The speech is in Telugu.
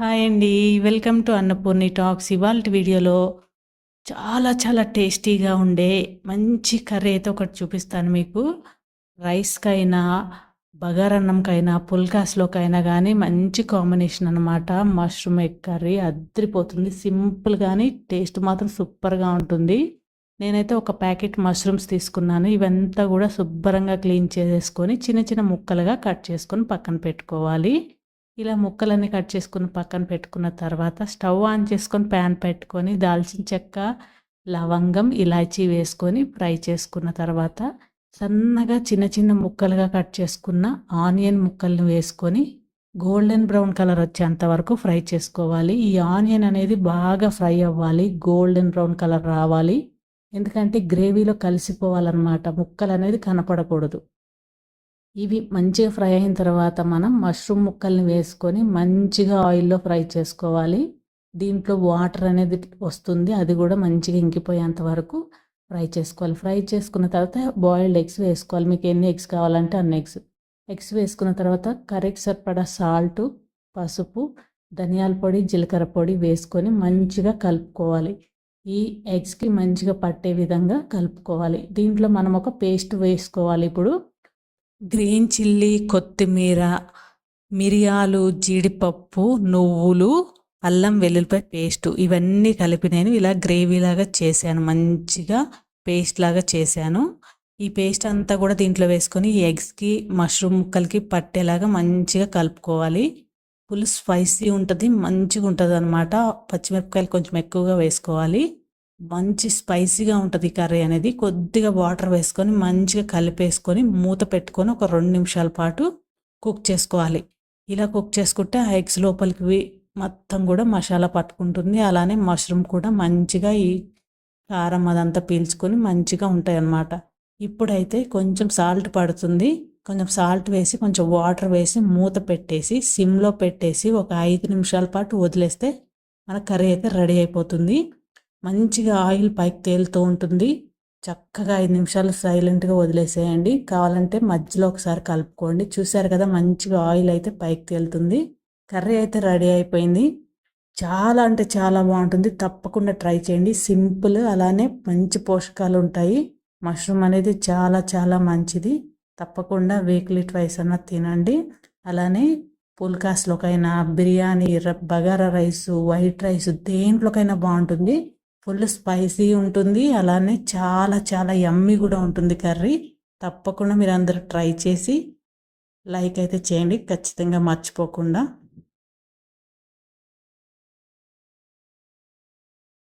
హాయ్ అండి. Welcome to Annapurni talks. ఇవాళ వీడియోలో చాలా చాలా టేస్టీగా ఉండే మంచి కర్రీ అయితే ఒకటి చూపిస్తాను మీకు. రైస్కైనా బగారన్నంకైనా పుల్కాస్లోకైనా కానీ మంచి కాంబినేషన్ అనమాట మష్రూమ్ ఎగ్ కర్రీ అద్దరిపోతుంది. సింపుల్ కానీ టేస్ట్ మాత్రం సూపర్గా ఉంటుంది. నేనైతే ఒక ప్యాకెట్ మష్రూమ్స్ తీసుకున్నాను. ఇవంతా కూడా శుభ్రంగా క్లీన్ చేసేసుకొని చిన్న చిన్న ముక్కలుగా కట్ చేసుకొని పక్కన పెట్టుకోవాలి. ఇలా ముక్కలన్నీ కట్ చేసుకుని పక్కన పెట్టుకున్న తర్వాత స్టవ్ ఆన్ చేసుకొని ప్యాన్ పెట్టుకొని దాల్చిన చెక్క లవంగం ఇలాచీ వేసుకొని ఫ్రై చేసుకున్న తర్వాత సన్నగా చిన్న చిన్న ముక్కలుగా కట్ చేసుకున్న ఆనియన్ ముక్కల్ని వేసుకొని గోల్డెన్ బ్రౌన్ కలర్ వచ్చేంత వరకు ఫ్రై చేసుకోవాలి. ఈ ఆనియన్ అనేది బాగా ఫ్రై అవ్వాలి గోల్డెన్ బ్రౌన్ కలర్ రావాలి. ఎందుకంటే గ్రేవీలో కలిసిపోవాలన్నమాట ముక్కలు అనేది కనపడకూడదు. ఇవి మంచిగా ఫ్రై అయిన తర్వాత మనం మష్రూమ్ ముక్కల్ని వేసుకొని మంచిగా ఆయిల్లో ఫ్రై చేసుకోవాలి. దీంట్లో వాటర్ అనేది వస్తుంది. అది కూడా మంచిగా ఇంకిపోయేంత వరకు ఫ్రై చేసుకోవాలి. ఫ్రై చేసుకున్న తర్వాత బాయిల్డ్ ఎగ్స్ వేసుకోవాలి. మీకు ఎన్ని ఎగ్స్ కావాలంటే అన్ని ఎగ్స్. ఎగ్స్ వేసుకున్న తర్వాత కరెక్ట్ సరిపడా సాల్ట్ పసుపు ధనియాల పొడి జీలకర్ర పొడి వేసుకొని మంచిగా కలుపుకోవాలి. ఈ ఎగ్స్కి మంచిగా పట్టే విధంగా కలుపుకోవాలి. దీంట్లో మనం ఒక పేస్ట్ వేసుకోవాలి. ఇప్పుడు గ్రీన్ చిల్లీ కొత్తిమీర మిరియాలు జీడిపప్పు నువ్వులు అల్లం వెల్లుల్లిపాయ పేస్ట్ ఇవన్నీ కలిపి నేను ఇలా గ్రేవీలాగా చేశాను. మంచిగా పేస్ట్ లాగా చేశాను. ఈ పేస్ట్ అంతా కూడా దీంట్లో వేసుకొని ఈ ఎగ్స్కి మష్రూమ్ ముక్కలకి పట్టేలాగా మంచిగా కలుపుకోవాలి. ఫుల్ స్పైసీ ఉంటుంది మంచిగా ఉంటుంది అనమాట పచ్చిమిరపకాయలు కొంచెం ఎక్కువగా వేసుకోవాలి. మంచి స్పైసీగా ఉంటుంది కర్రీ అనేది. కొద్దిగా వాటర్ వేసుకొని మంచిగా కలిపేసుకొని మూత పెట్టుకొని ఒక రెండు నిమిషాల పాటు కుక్ చేసుకోవాలి. ఇలా కుక్ చేసుకుంటే ఆ ఎగ్స్ లోపలికి మొత్తం కూడా మసాలా పట్టుకుంటుంది. అలానే మష్రూమ్ కూడా మంచిగా ఈ కారం అదంతా పీల్చుకొని మంచిగా ఉంటాయి అన్నమాట ఇప్పుడైతే కొంచెం సాల్ట్ పడుతుంది. కొంచెం సాల్ట్ వేసి కొంచెం వాటర్ వేసి మూత పెట్టేసి సిమ్లో పెట్టేసి ఒక ఐదు నిమిషాల పాటు వదిలేస్తే మన కర్రీ అయితే రెడీ అయిపోతుంది. మంచిగా ఆయిల్ పైకి తేలుతూ ఉంటుంది. చక్కగా ఐదు నిమిషాలు సైలెంట్గా వదిలేసేయండి. కావాలంటే మధ్యలో ఒకసారి కలుపుకోండి. చూశారు కదా మంచిగా ఆయిల్ అయితే పైకి తేలుతుంది. కర్రీ అయితే రెడీ అయిపోయింది. చాలా అంటే చాలా బాగుంటుంది. తప్పకుండా ట్రై చేయండి. సింపుల్ అలానే మంచి పోషకాలు ఉంటాయి. మష్రూమ్ అనేది చాలా చాలా మంచిది. తప్పకుండా వీక్లీ ట్వైస్ అన్న తినండి. అలానే పుల్కాస్లోకైనా biryani bagara rice white rice దేంట్లోకైనా బాగుంటుంది. ఫుల్ స్పైసీ ఉంటుంది. అలానే చాలా చాలా యమ్మీ కూడా ఉంటుంది కర్రీ. తప్పకుండా మీరు అందరూ ట్రై చేసి లైక్ అయితే చేయండి. ఖచ్చితంగా మర్చిపోకుండా.